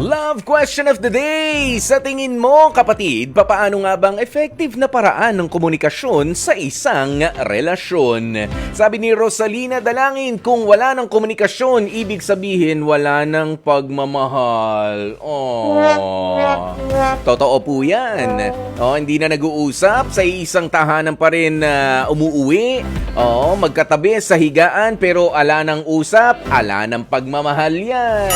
Love question of the day! Sa tingin mo, kapatid, papaano nga bang effective na paraan ng komunikasyon sa isang relasyon? Sabi ni Rosalina Dalangin, kung wala ng komunikasyon, ibig sabihin wala ng pagmamahal. Oh. Totoo po yan. Oh, hindi na nag-uusap, sa isang tahanan pa rin na umuuwi. Oh, magkatabi sa higaan pero ala ng usap, ala ng pagmamahal yan.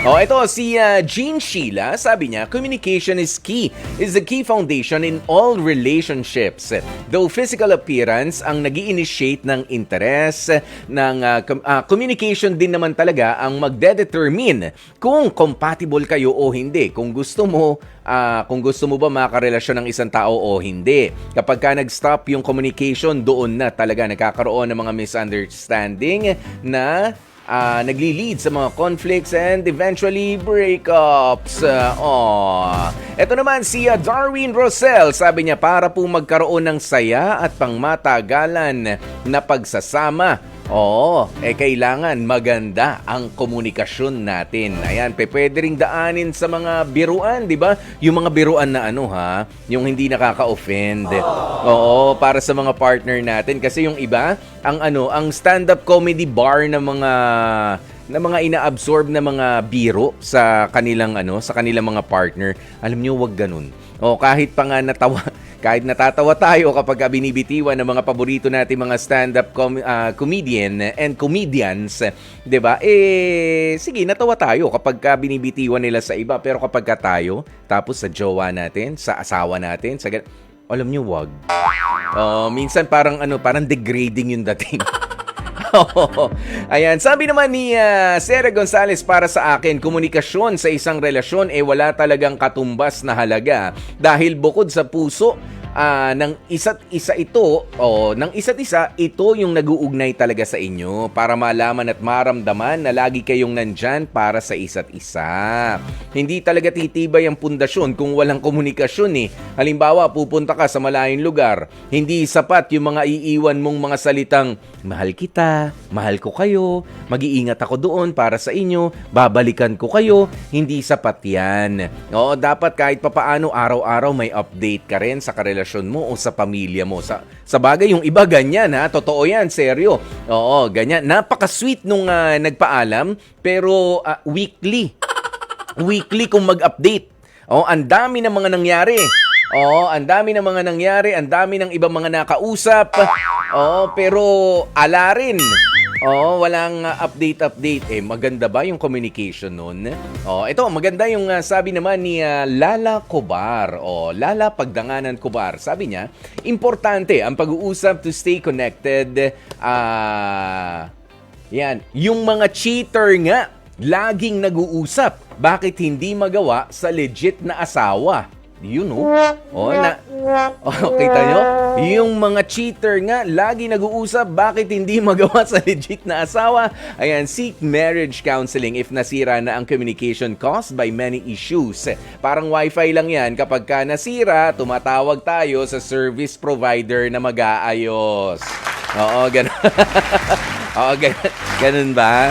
Oh, ito si uh, Jean Sheila, sabi niya, communication is key, is the key foundation in all relationships. Though physical appearance ang nag initiate ng interest, ng uh, uh, communication din naman talaga ang magde-determine kung compatible kayo o hindi. Kung gusto mo, ah, kung gusto mo ba makarelasyon ng isang tao o hindi. Kapag ka nag-stop yung communication, doon na talaga nagkakaroon ng mga misunderstanding na ah, nagli-lead sa mga conflicts and eventually breakups. Uh, oh. Ito naman si ah, Darwin Rosell, sabi niya para po magkaroon ng saya at pangmatagalan na pagsasama. Oo, eh kailangan maganda ang komunikasyon natin. Ayan, pe, pwede ring daanin sa mga biruan, di ba? Yung mga biruan na ano ha, yung hindi nakaka-offend. Oo, para sa mga partner natin. Kasi yung iba, ang ano, ang stand-up comedy bar ng mga na mga ina-absorb na mga biro sa kanilang ano, sa kanilang mga partner. Alam niyo, wag ganun. O kahit pa nga natawa, kahit natatawa tayo kapag binibitiwan ng mga paborito natin mga stand-up com- ah, comedian and comedians, 'di ba? Eh sige, natawa tayo kapag ka binibitiwan nila sa iba, pero kapag ka tayo tapos sa jowa natin, sa asawa natin, sa alam niyo wag. Oh, minsan parang ano, parang degrading yung dating. Ayan, sabi naman ni ah, Sarah Gonzalez para sa akin, komunikasyon sa isang relasyon eh wala talagang katumbas na halaga. Dahil bukod sa puso ah, ng isa't isa ito o ng isa't isa, ito yung nag-uugnay talaga sa inyo para malaman at maramdaman na lagi kayong nandyan para sa isa't isa. Hindi talaga titibay ang pundasyon kung walang komunikasyon eh. Halimbawa, pupunta ka sa malayong lugar, hindi sapat yung mga iiwan mong mga salitang, mahal kita, mahal ko kayo, mag-iingat ako doon para sa inyo, babalikan ko kayo, hindi sapat yan. Oo, dapat kahit papaano araw-araw may update ka rin sa karelasyon mo o sa pamilya mo. Sa, sa bagay, yung iba ganyan ha, totoo yan, seryo. Oo, ganyan. Napaka-sweet nung ah, nagpaalam, pero ah, weekly. Weekly kung mag-update. Oh, ang dami ng mga nangyari. Oo, ang dami ng mga nangyari, ang dami ng ibang mga nakausap. Oo, pero ala rin. Oo, walang uh, update-update. Eh, maganda ba yung communication nun? Oh, ito, maganda yung uh, sabi naman ni uh, Lala Kobar. O, Lala Pagdanganan Kobar. Sabi niya, importante ang pag-uusap to stay connected. Ah... yan, yung mga cheater nga, laging nag-uusap. Bakit hindi magawa sa legit na asawa? Yun, oh. Oh, na, oh, kita nyo? Yung mga cheater nga, lagi nag-uusap, bakit hindi magawa sa legit na asawa? Ayan, seek marriage counseling if nasira na ang communication caused by many issues. Parang wifi lang yan, kapag ka nasira, tumatawag tayo sa service provider na mag-aayos. Oo, ganun. Oo, ganun, ganun ba?